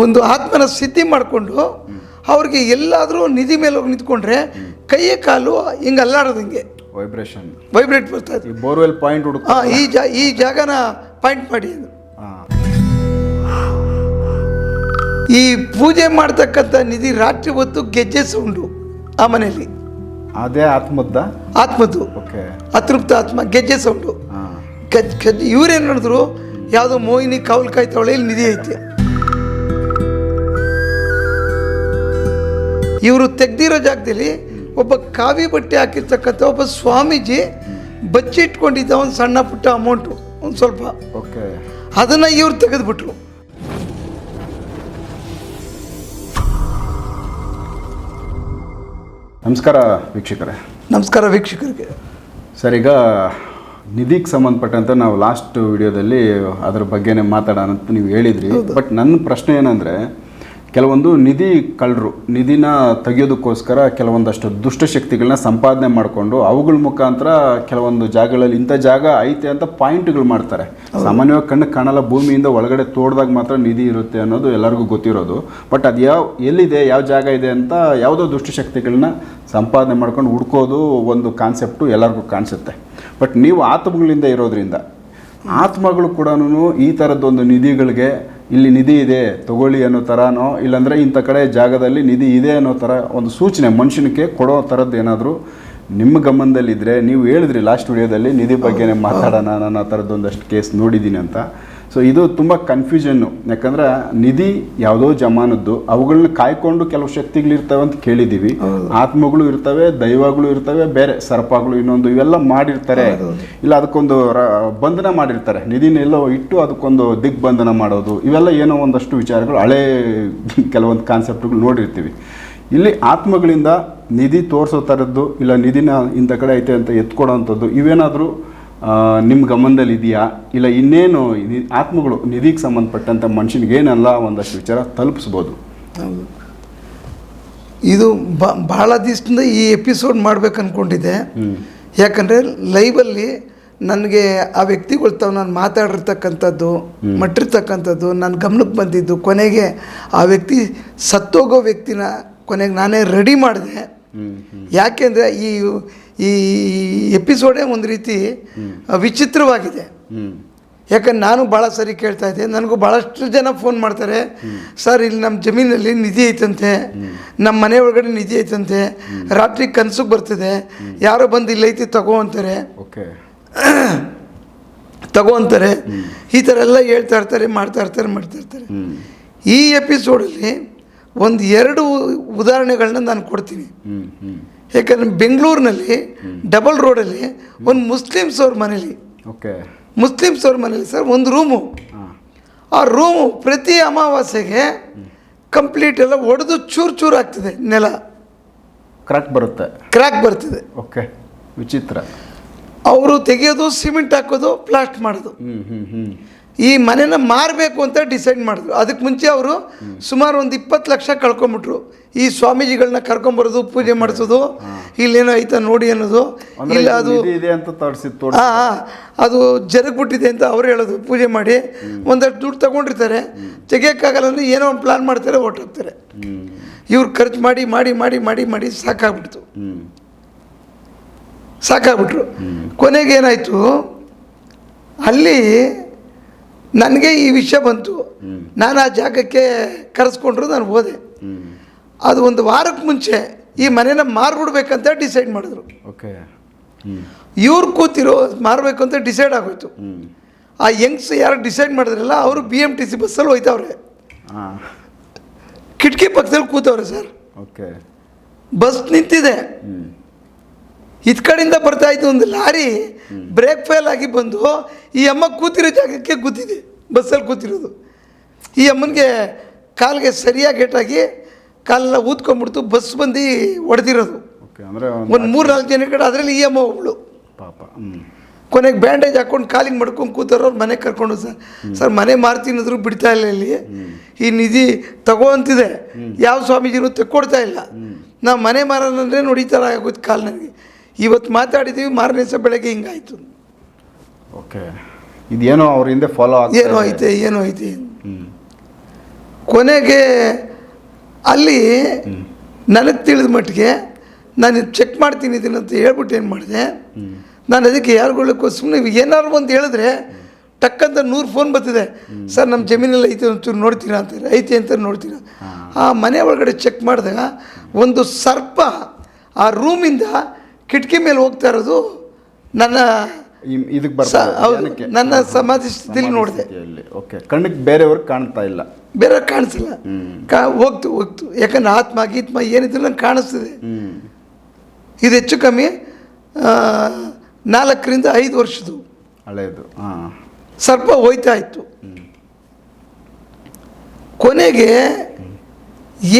ಒಂದು ಆತ್ಮನ ಸಿದ್ಧಿ ಮಾಡಿಕೊಂಡು ಅವ್ರಿಗೆ ಎಲ್ಲಾದರೂ ನಿಧಿ ಮೇಲೆ ಹೋಗಿ ನಿಂತ್ಕೊಂಡ್ರೆ ಕೈಯ ಕಾಲು ಹಿಂಗೆ ಅಲ್ಲಾಡೋದಂಗೆ ವೈಬ್ರೇಷನ್ ವೈಬ್ರೇಟ್ ಬರ್ತಾ ಇದೆ ಈ ಬೋರ್ವೆಲ್ ಪಾಯಿಂಟ್ ಹುಡುಕ ಈ ಜಾ ಈ ಜಾಗನ ಪಾಯಿಂಟ್ ಮಾಡಿ ಈ ಪೂಜೆ ಮಾಡ್ತಕ್ಕಂಥ ನಿಧಿ ರಾತ್ರಿ ಹೊತ್ತು ಗೆಜ್ಜೆ ಸೌಂಡು ಆ ಮನೆಯಲ್ಲಿ. ಅದೇ ಆತ್ಮದ್ದ? ಆತ್ಮದ್ದು. ಓಕೆ. ಅತೃಪ್ತ ಆತ್ಮ ಗೆಜ್ಜೆ ಸೌಂಡು ಗಜ್ ಗಜ್ ಇವ್ರೇನು ನೋಡಿದ್ರು? ಯಾವುದೋ ಮೋಹಿನಿ ಕಾವಲ್ ಕಾಯ್ತಾವಳೆ ಇಲ್ಲಿ ನಿಧಿ ಐತೆ. ಇವರು ತೆಗ್ದಿರೋ ಜಾಗದಲ್ಲಿ ಒಬ್ಬ ಕಾವಿ ಬಟ್ಟೆ ಹಾಕಿರ್ತಕ್ಕಂಥ ಒಬ್ಬ ಸ್ವಾಮೀಜಿ ಬಚ್ಚಿಟ್ಕೊಂಡಿದ್ದ ಒಂದು ಸಣ್ಣ ಪುಟ್ಟ ಅಮೌಂಟು ಒಂದು ಸ್ವಲ್ಪ. ಓಕೆ ಅದನ್ನು ಇವ್ರು ತೆಗೆದುಬಿಟ್ರು. ನಮಸ್ಕಾರ ವೀಕ್ಷಕರೇ. ನಮಸ್ಕಾರ ವೀಕ್ಷಕರಿಗೆ. ಸರ್ ಈಗ ನಿಧಿಗೆ ಸಂಬಂಧಪಟ್ಟಂತೆ ನಾವು ಲಾಸ್ಟ್ ವಿಡಿಯೋದಲ್ಲಿ ಅದ್ರ ಬಗ್ಗೆನೇ ಮಾತಾಡೋಣ ಅಂತ ನೀವು ಹೇಳಿದ್ರಿ. ಬಟ್ ನನ್ನ ಪ್ರಶ್ನೆ ಏನಂದರೆ ಕೆಲವೊಂದು ನಿಧಿ ಕಳ್ಳರು ನಿಧಿನ ತೆಗೆಯೋದಕ್ಕೋಸ್ಕರ ಕೆಲವೊಂದಷ್ಟು ದುಷ್ಟಶಕ್ತಿಗಳನ್ನ ಸಂಪಾದನೆ ಮಾಡಿಕೊಂಡು ಅವುಗಳ ಮುಖಾಂತರ ಕೆಲವೊಂದು ಜಾಗಗಳಲ್ಲಿ ಇಂಥ ಜಾಗ ಐತೆ ಅಂತ ಪಾಯಿಂಟ್ಗಳು ಮಾಡ್ತಾರೆ. ಸಾಮಾನ್ಯವಾಗಿ ಕಣ್ಣು ಕಾಣಲ್ಲ ಭೂಮಿಯಿಂದ ಒಳಗಡೆ ತೋಡ್ದಾಗ ಮಾತ್ರ ನಿಧಿ ಇರುತ್ತೆ ಅನ್ನೋದು ಎಲ್ಲರಿಗೂ ಗೊತ್ತಿರೋದು. ಬಟ್ ಅದು ಯಾವ ಎಲ್ಲಿದೆ ಯಾವ ಜಾಗ ಇದೆ ಅಂತ ಯಾವುದೋ ದುಷ್ಟಶಕ್ತಿಗಳನ್ನ ಸಂಪಾದನೆ ಮಾಡ್ಕೊಂಡು ಹುಡ್ಕೋದು ಒಂದು ಕಾನ್ಸೆಪ್ಟು ಎಲ್ಲರಿಗೂ ಕಾಣಿಸುತ್ತೆ. ಬಟ್ ನೀವು ಆತ್ಮಗಳಿಂದ ಇರೋದ್ರಿಂದ ಆತ್ಮಗಳು ಕೂಡ ಈ ಥರದ್ದೊಂದು ನಿಧಿಗಳಿಗೆ ಇಲ್ಲಿ ನಿಧಿ ಇದೆ, ತಗೊಳ್ಳಿ ಅನ್ನೋ ಥರನೋ ಇಲ್ಲಾಂದರೆ ಇಂಥ ಕಡೆ ಜಾಗದಲ್ಲಿ ನಿಧಿ ಇದೆ ಅನ್ನೋ ಥರ ಒಂದು ಸೂಚನೆ ಮನುಷ್ಯನಿಗೆ ಕೊಡೋ ಥರದ್ದು ಏನಾದರೂ ನಿಮ್ಮ ಗಮನದಲ್ಲಿದ್ದರೆ ನೀವು ಹೇಳಿದ್ರಿ ಲಾಸ್ಟ್ ವಿಡಿಯೋದಲ್ಲಿ ನಿಧಿ ಬಗ್ಗೆನೇ ಮಾತಾಡೋಣ, ನಾನು ಆ ಥರದ್ದೊಂದಷ್ಟು ಕೇಸ್ ನೋಡಿದ್ದೀನಿ ಅಂತ. ಸೊ ಇದು ತುಂಬ ಕನ್ಫ್ಯೂಷನ್ನು ಯಾಕಂದ್ರೆ ನಿಧಿ ಯಾವುದೋ ಜಮಾನದ್ದು ಅವುಗಳನ್ನ ಕಾಯ್ಕೊಂಡು ಕೆಲವು ಶಕ್ತಿಗಳಿರ್ತವೆ ಅಂತ ಕೇಳಿದ್ದೀವಿ. ಆತ್ಮಗಳು ಇರ್ತವೆ ದೈವಗಳು ಇರ್ತವೆ ಬೇರೆ ಸರ್ಪಗಳು ಇನ್ನೊಂದು ಇವೆಲ್ಲ ಮಾಡಿರ್ತಾರೆ. ಇಲ್ಲ ಅದಕ್ಕೊಂದು ಬಂಧನ ಮಾಡಿರ್ತಾರೆ. ನಿಧಿನೆಲ್ಲೋ ಇಟ್ಟು ಅದಕ್ಕೊಂದು ದಿಗ್ಬಂಧನ ಮಾಡೋದು ಇವೆಲ್ಲ ಏನೋ ಒಂದಷ್ಟು ವಿಚಾರಗಳು ಹಳೆ ಕೆಲವೊಂದು ಕಾನ್ಸೆಪ್ಟ್ಗಳು ನೋಡಿರ್ತೀವಿ. ಇಲ್ಲಿ ಆತ್ಮಗಳಿಂದ ನಿಧಿ ತೋರಿಸೋ ಥರದ್ದು ಇಲ್ಲ ನಿಧಿನ ಇಂಥ ಕಡೆ ಐತೆ ಅಂತ ಎತ್ಕೊಡೋವಂಥದ್ದು ಇವೇನಾದರೂ ನಿಮ್ಮ ಗಮನದಲ್ಲಿ ಇದೆಯಾ? ಇಲ್ಲ ಇನ್ನೇನು ಇದು ಆತ್ಮಗಳು ನಿಧಿಗೆ ಸಂಬಂಧಪಟ್ಟಂಥ ಮನುಷ್ಯನಿಗೆ ಏನೆಲ್ಲ ಒಂದಷ್ಟು ವಿಚಾರ ತಲುಪಿಸ್ಬೋದು? ಇದು ಬ- ಭಾಳ ದಿವಸದಿಂದ ಈ ಎಪಿಸೋಡ್ ಮಾಡ್ಬೇಕು ಅಂದ್ಕೊಂಡಿದ್ದೆ ಯಾಕಂದರೆ ಲೈವಲ್ಲಿ ನನಗೆ ಆ ವ್ಯಕ್ತಿಗಳು ತಾವು ನಾನು ಮಾತಾಡಿರ್ತಕ್ಕಂಥದ್ದು ಮಟ್ಟಿರ್ತಕ್ಕಂಥದ್ದು ನನ್ನ ಗಮನಕ್ಕೆ ಬಂದಿದ್ದು ಕೊನೆಗೆ ಆ ವ್ಯಕ್ತಿ ಸತ್ತೋಗೋ ವ್ಯಕ್ತಿನ ಕೊನೆಗೆ ನಾನೇ ರೆಡಿ ಮಾಡಿದೆ. ಯಾಕೆಂದರೆ ಈ ಈ ಎಪಿಸೋಡೇ ಒಂದು ರೀತಿ ವಿಚಿತ್ರವಾಗಿದೆ. ಯಾಕಂದ್ರೆ ನಾನು ಭಾಳ ಸರಿ ಕೇಳ್ತಾ ಇದ್ದೆ. ನನಗೂ ಭಾಳಷ್ಟು ಜನ ಫೋನ್ ಮಾಡ್ತಾರೆ. ಸರ್ ಇಲ್ಲಿ ನಮ್ಮ ಜಮೀನಲ್ಲಿ ನಿಧಿ ಐತಂತೆ. ನಮ್ಮ ಮನೆ ಒಳಗಡೆ ನಿಧಿ ಐತಂತೆ. ರಾತ್ರಿ ಕನಸು ಬರ್ತದೆ. ಯಾರೋ ಬಂದು ಇಲ್ಲೈತಿ ಐತಿ ತಗೋ ಅಂತಾರೆ. ಓಕೆ. ತಗೋ ಅಂತಾರೆ. ಈ ಥರ ಎಲ್ಲ ಹೇಳ್ತಾ ಇರ್ತಾರೆ ಮಾಡ್ತಾ ಇರ್ತಾರೆ ಮಾಡ್ತಾ ಇರ್ತಾರೆ. ಈ ಎಪಿಸೋಡಲ್ಲಿ ಒಂದು ಎರಡು ಉದಾಹರಣೆಗಳನ್ನ ನಾನು ಕೊಡ್ತೀನಿ. ಯಾಕಂದರೆ ಬೆಂಗಳೂರಿನಲ್ಲಿ ಡಬಲ್ ರೋಡಲ್ಲಿ ಒಂದು ಮುಸ್ಲಿಮ್ಸ್ ಅವ್ರ ಮನೇಲಿ. ಓಕೆ ಮುಸ್ಲಿಮ್ಸ್ ಅವ್ರ ಮನೇಲಿ ಸರ್ ಒಂದು ರೂಮು ಆ ರೂಮು ಪ್ರತಿ ಅಮಾವಾಸ್ಯೆಗೆ ಕಂಪ್ಲೀಟ್ ಎಲ್ಲ ಒಡೆದು ಚೂರು ಚೂರು ಆಗ್ತಿದೆ ನೆಲ. ಕ್ರ್ಯಾಕ್ ಬರುತ್ತೆ. ಕ್ರ್ಯಾಕ್ ಬರ್ತಿದೆ. ಓಕೆ ವಿಚಿತ್ರ. ಅವರು ತೆಗೆಯೋದು ಸಿಮೆಂಟ್ ಹಾಕೋದು ಪ್ಲಾಸ್ಟ್ ಮಾಡೋದು. ಹ್ಞೂ ಹ್ಞೂ ಹ್ಞೂ ಈ ಮನೆನ ಮಾರಬೇಕು ಅಂತ ಡಿಸೈಡ್ ಮಾಡಿದ್ರು. ಅದಕ್ಕೆ ಮುಂಚೆ ಅವರು ಸುಮಾರು ಒಂದು ಇಪ್ಪತ್ತು ಲಕ್ಷ ಕಳ್ಕೊಂಬಿಟ್ರು. ಈ ಸ್ವಾಮೀಜಿಗಳನ್ನ ಕರ್ಕೊಂಬರೋದು ಪೂಜೆ ಮಾಡಿಸೋದು ಇಲ್ಲೇನೋ ಐತ ನೋಡಿ ಅನ್ನೋದು. ಇಲ್ಲ ಅದು ಹಾಂ ಅದು ಜರುಗ್ಬಿಟ್ಟಿದೆ ಅಂತ ಅವ್ರು ಹೇಳೋದು ಪೂಜೆ ಮಾಡಿ. ಒಂದಷ್ಟು ದುಡ್ಡು ತಗೊಂಡಿರ್ತಾರೆ. ತೆಗಿಯೋಕ್ಕಾಗಲ್ಲ ಅಂದರೆ ಏನೋ ಒಂದು ಪ್ಲಾನ್ ಮಾಡ್ತಾರೆ ಹೊರ್ಟೋಗ್ತಾರೆ ಇವ್ರು ಖರ್ಚು ಮಾಡಿ ಮಾಡಿ ಮಾಡಿ ಮಾಡಿ ಮಾಡಿ ಸಾಕಾಗ್ಬಿಡ್ತು. ಸಾಕಾಗ್ಬಿಟ್ರು. ಕೊನೆಗೆ ಏನಾಯಿತು? ಅಲ್ಲಿ ನನಗೆ ಈ ವಿಷಯ ಬಂತು. ನಾನು ಆ ಜಾಗಕ್ಕೆ ಕರೆಸ್ಕೊಂಡ್ರು ನಾನು ಹೋದೆ. ಅದು ಒಂದು ವಾರಕ್ಕೆ ಮುಂಚೆ ಈ ಮನೇನ ಮಾರ್ಬಿಡ್ಬೇಕಂತ ಡಿಸೈಡ್ ಮಾಡಿದ್ರು. ಓಕೆ. ಇವ್ರು ಕೂತಿರೋ ಮಾರಬೇಕು ಅಂತ ಡಿಸೈಡ್ ಆಗೋಯ್ತು. ಆ ಯಂಗ್ಸ್ ಯಾರು ಡಿಸೈಡ್ ಮಾಡಿದ್ರಲ್ಲ ಅವರು ಬಿ ಎಂ ಟಿ ಸಿ ಬಸ್ಸಲ್ಲಿ ಹೋಯ್ತವ್ರೆ. ಕಿಟಕಿ ಪಕ್ಕದಲ್ಲಿ ಕೂತವ್ರೆ ಸರ್. ಓಕೆ. ಬಸ್ ನಿಂತಿದೆ. ಇದ್ ಕಡೆಯಿಂದ ಬರ್ತಾ ಇತ್ತು ಒಂದು ಲಾರಿ ಬ್ರೇಕ್ ಫೇಲ್ ಆಗಿ ಬಂದು ಈ ಅಮ್ಮ ಕೂತಿರೋ ಜಾಗಕ್ಕೆ ಕೂತಿದೆ ಬಸ್ಸಲ್ಲಿ ಕೂತಿರೋದು. ಈ ಅಮ್ಮನಿಗೆ ಕಾಲಿಗೆ ಸರಿಯಾಗಿ ಏಟಾಗಿ ಕಾಲೆಲ್ಲ ಊದ್ಕೊಂಡ್ಬಿಡ್ತು ಬಸ್ ಬಂದು ಹೊಡೆದಿರೋದು. ಅಂದರೆ ಒಂದು ಮೂರು ನಾಲ್ಕು ಜನ ಕಡೆ ಅದರಲ್ಲಿ ಈ ಅಮ್ಮ ಒಬ್ಳು. ಪಾಪ ಕೊನೆಗೆ ಬ್ಯಾಂಡೇಜ್ ಹಾಕೊಂಡು ಕಾಲಿಗೆ ಮಡ್ಕೊಂಡು ಕೂತಾರೋ ಅವ್ರು ಮನೆಗೆ ಕರ್ಕೊಂಡು ಸರ್. ಸರ್ ಮನೆ ಮಾರ್ತೀನಿದ್ರು ಬಿಡ್ತಾ ಇಲ್ಲ ಇಲ್ಲಿ. ಈ ನಿಧಿ ತಗೋಂತಿದೆ ಯಾವ ಸ್ವಾಮೀಜಿನೂ ತೆಕ್ಕೊಡ್ತಾ ಇಲ್ಲ. ನಾವು ಮನೆ ಮಾರೋಣಂದ್ರೆ ನೋಡಿ ಈ ಥರ ಆಗೋದು ಕಾಲು ನನಗೆ ಇವತ್ತು ಮಾತಾಡಿದ್ದೀವಿ ಮಾರನೇ ದಿವಸ ಬೆಳಗ್ಗೆ ಹಿಂಗಾಯ್ತು. ಓಕೆ. ಇದೇನೋ ಅವ್ರ ಹಿಂದೆ ಫಾಲೋ ಏನೋ. ಐತೆ ಏನೋ ಐತೆ. ಕೊನೆಗೆ ಅಲ್ಲಿ ನನಗೆ ತಿಳಿದ ಮಟ್ಟಿಗೆ ನಾನು ಚೆಕ್ ಮಾಡ್ತೀನಿ ಇದನ್ನ ಅಂತ ಹೇಳ್ಬಿಟ್ಟು ಏನು ಮಾಡಿದೆ? ನಾನು ಅದಕ್ಕೆ ಯಾರುಗಳಿಗೂ ಸುಮ್ಮನೆ ಏನಾದ್ರು ಒಂದು ಹೇಳಿದ್ರೆ ಟಕ್ಕಂತ ನೂರು ಫೋನ್ ಬರ್ತಿದೆ. ಸರ್ ನಮ್ಮ ಜಮೀನಲ್ಲಿ ಐತೆ ಒಂಚೂರು ನೋಡ್ತೀರಾ ಅಂತ ಐತೆ ಅಂತ ನೋಡ್ತೀರಾ? ಆ ಮನೆ ಒಳಗಡೆ ಚೆಕ್ ಮಾಡಿದಾಗ ಒಂದು ಸರ್ಪ ಆ ರೂಮಿಂದ ಕಿಟಕಿ ಮೇಲೆ ಹೋಗ್ತಾ ಇರೋದು ನನ್ನ ಇದಕ್ಕೆ ನನ್ನ ಸಮಾಧಿ ಸ್ಥಿತಿಲಿ ಸಮಾಧಿ ನೋಡಿದೆ. ಸ್ಥಿತಿಯಲ್ಲಿ. ಓಕೆ. ಕಣ್ಣಿಗೆ ಬೇರೆಯವ್ರಿಗೆ ಕಾಣ್ತಾ ಇಲ್ಲ. ಬೇರೆ ಕಾಣಿಸಿಲ್ಲ. ಕಾ ಹೋಗ್ತು ಹೋಗ್ತು. ಯಾಕಂದ್ರೆ ಆತ್ಮ ಗೀತ್ಮ ಏನಿದ್ರು ನಂಗೆ ಕಾಣಿಸ್ತಿದೆ. ಇದು ಹೆಚ್ಚು ಕಮ್ಮಿ ನಾಲ್ಕರಿಂದ ಐದು ವರ್ಷದ್ದು. ಹಳೆಯದು ಸರ್ಪ ಹೋಯ್ತಾ ಇತ್ತು. ಕೊನೆಗೆ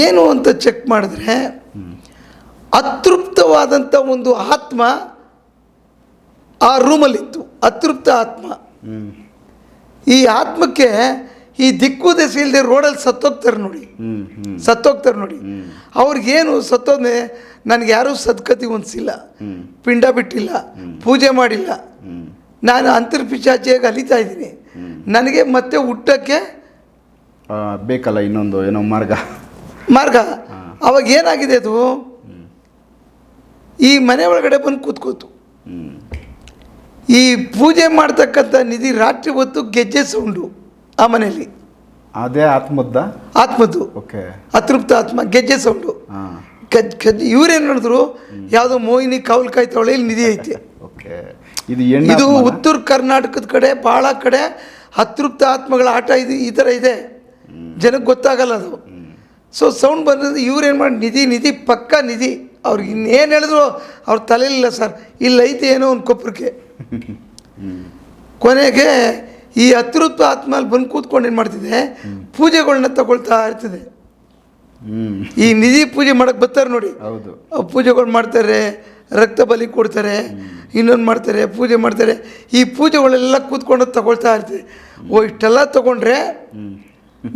ಏನು ಅಂತ ಚೆಕ್ ಮಾಡಿದ್ರೆ ಅತೃಪ್ತವಾದಂಥ ಒಂದು ಆತ್ಮ ಆ ರೂಮಲ್ಲಿತ್ತು. ಅತೃಪ್ತ ಆತ್ಮ. ಈ ಆತ್ಮಕ್ಕೆ ಈ ದಿಕ್ಕು ದೆಸೆ ಇಲ್ಲದೆ ರೋಡಲ್ಲಿ ಸತ್ತೋಗ್ತಾರೆ ನೋಡಿ. ಸತ್ತೋಗ್ತಾರೆ ನೋಡಿ. ಅವ್ರಿಗೇನು ಸತ್ತೋದ್ನೆ ನನಗೆ ಯಾರೂ ಸದ್ಗತಿ ಹೊಂದಿಸಿಲ್ಲ. ಪಿಂಡ ಬಿಟ್ಟಿಲ್ಲ. ಪೂಜೆ ಮಾಡಿಲ್ಲ. ನಾನು ಅಂತರ್ಪಿಚಾಚಿಯಾಗಿ ಅಲಿತಾ ಇದ್ದೀನಿ. ನನಗೆ ಮತ್ತೆ ಹುಟ್ಟಕ್ಕೆ ಬೇಕಲ್ಲ ಇನ್ನೊಂದು ಏನೋ ಮಾರ್ಗ. ಮಾರ್ಗ. ಅವಾಗ ಏನಾಗಿದೆ ಅದು? ಈ ಮನೆ ಒಳಗಡೆ ಬಂದು ಕೂತ್ಕೋತು. ಈ ಪೂಜೆ ಮಾಡ್ತಕ್ಕಂಥ ನಿಧಿ ರಾತ್ರಿ ಹೊತ್ತು ಗೆಜ್ಜೆ ಸೌಂಡು ಆ ಮನೆಯಲ್ಲಿ. ಅದೇ ಆತ್ಮದ್ದ? ಆತ್ಮದ್ದು. ಓಕೆ. ಅತೃಪ್ತ ಆತ್ಮ ಗೆಜ್ಜೆ ಸೌಂಡು ಕಜ್ ಕಜ್ ಇವ್ರೇನು ನೋಡಿದ್ರು? ಯಾವುದೋ ಮೋಹಿನಿ ಕಾವಲ್ ಕಾಯ್ತಾವಳೆ ಇಲ್ಲಿ ನಿಧಿ ಐತೆ. ಓಕೆ. ಇದು ಇದು ಉತ್ತರ ಕರ್ನಾಟಕದ ಕಡೆ ಭಾಳ ಕಡೆ ಅತೃಪ್ತ ಆತ್ಮಗಳ ಆಟ ಇದು ಈ ಥರ ಇದೆ. ಜನಕ್ಕೆ ಗೊತ್ತಾಗಲ್ಲ ಅದು. ಸೊ ಸೌಂಡ್ ಬಂದ್ರೆ ಇವ್ರೇನು ಮಾಡಿ ನಿಧಿ ನಿಧಿ ಪಕ್ಕ ನಿಧಿ. ಅವ್ರಿಗೆ ಇನ್ನೇನು ಹೇಳಿದ್ರು ಅವ್ರ ಇಲ್ಲ ಸರ್. ಇಲ್ಲೈತೆ ಏನೋ ಒಂದು ಕೊಪ್ಪರಕ್ಕೆ ಕೊನೆಗೆ ಈ ಅತೃಪ್ತ ಆತ್ಮಲ್ಲಿ ಬಂದು ಕೂತ್ಕೊಂಡು ಏನು ಮಾಡ್ತಿದೆ? ಪೂಜೆಗಳನ್ನ ತಗೊಳ್ತಾ ಇರ್ತಿದೆ. ಈ ನಿಧಿ ಪೂಜೆ ಮಾಡಕ್ಕೆ ಬರ್ತಾರೆ ನೋಡಿ. ಹೌದು. ಪೂಜೆಗಳು ಮಾಡ್ತಾರೆ ರಕ್ತ ಬಲಿ ಕೊಡ್ತಾರೆ ಇನ್ನೊಂದು ಮಾಡ್ತಾರೆ ಪೂಜೆ ಮಾಡ್ತಾರೆ. ಈ ಪೂಜೆಗಳೆಲ್ಲ ಕೂತ್ಕೊಂಡು ತಗೊಳ್ತಾ ಇರ್ತೀವಿ ಓ ಇಷ್ಟೆಲ್ಲ ತಗೊಂಡ್ರೆ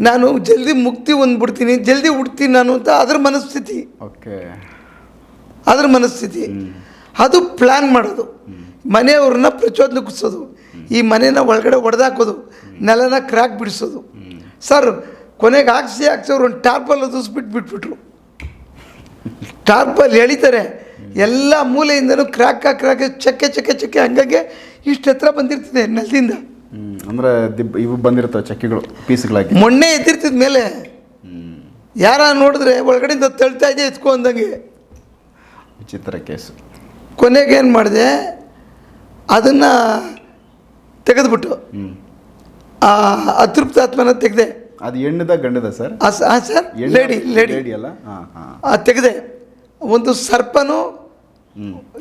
ನಾನು ಜಲ್ದಿ ಮುಕ್ತಿ ಹೊಂದ್ಬಿಡ್ತೀನಿ ಜಲ್ದಿ ಹುಡ್ತೀನಿ ನಾನು ಅಂತ ಅದ್ರ ಮನಸ್ಥಿತಿ. ಓಕೆ. ಅದ್ರ ಮನಸ್ಥಿತಿ. ಅದು ಪ್ಲ್ಯಾನ್ ಮಾಡೋದು. ಮನೆಯವ್ರನ್ನ ಪ್ರಚೋದನೆಗಿಸೋದು ಈ ಮನೇನ ಒಳಗಡೆ ಒಡೆದಾಕೋದು. ನೆಲನ ಕ್ರ್ಯಾಕ್ ಬಿಡಿಸೋದು. ಸರ್ ಕೊನೆಗೆ ಹಾಕ್ಸಿ ಹಾಕ್ಸಿ ಅವ್ರು ಒಂದು ಟಾರ್ಪಲ್ ಅದಿಸ್ಬಿಟ್ಟು ಬಿಟ್ಬಿಟ್ರು. ಟಾರ್ಪಲ್ ಎಳಿತಾರೆ. ಎಲ್ಲ ಮೂಲೆಯಿಂದನೂ ಕ್ರ್ಯಾಕ್ ಕ್ರ್ಯಾಕ್ ಚಕ್ಕೆ ಚಕ್ಕೆ ಚಕ್ಕೆ ಹಂಗಾಗಿ ಇಷ್ಟು ಹತ್ರ ಬಂದಿರ್ತದೆ ನೆಲದಿಂದ. ಅಂದ್ರೆ ಇವು ಬಂದಿರ್ತವೆ ಚಕ್ಕೆಗಳು ಪೀಸ್ಗಳಾಗಿ. ಮೊನ್ನೆ ಎದ್ದಿರ್ತಿದ ಮೇಲೆ ಹ್ಮ್. ಯಾರ ನೋಡಿದ್ರೆ ಒಳಗಡೆಯಿಂದ ತಳ್ತಾ ಇದೆ ಎತ್ಕೊ ಅಂದಂಗೆ. ವಿಚಿತ್ರ ಕೇಸು. ಕೊನೆಗೆ ಏನು ಮಾಡಿದೆ ಅದನ್ನು ತೆಗೆದುಬಿಟ್ಟು ಆ ಅತೃಪ್ತ ಆತ್ಮನ ತೆಗೆದೆ. ಅದು ಹೆಣ್ಣದ ಗಂಡದ ಸರ್? ಹಾಂ ಸರ್ ಲೇಡಿ ಲೇಡಿ. ಅಲ್ಲ? ಹಾ ತೆಗೆದೆ. ಒಂದು ಸರ್ಪನು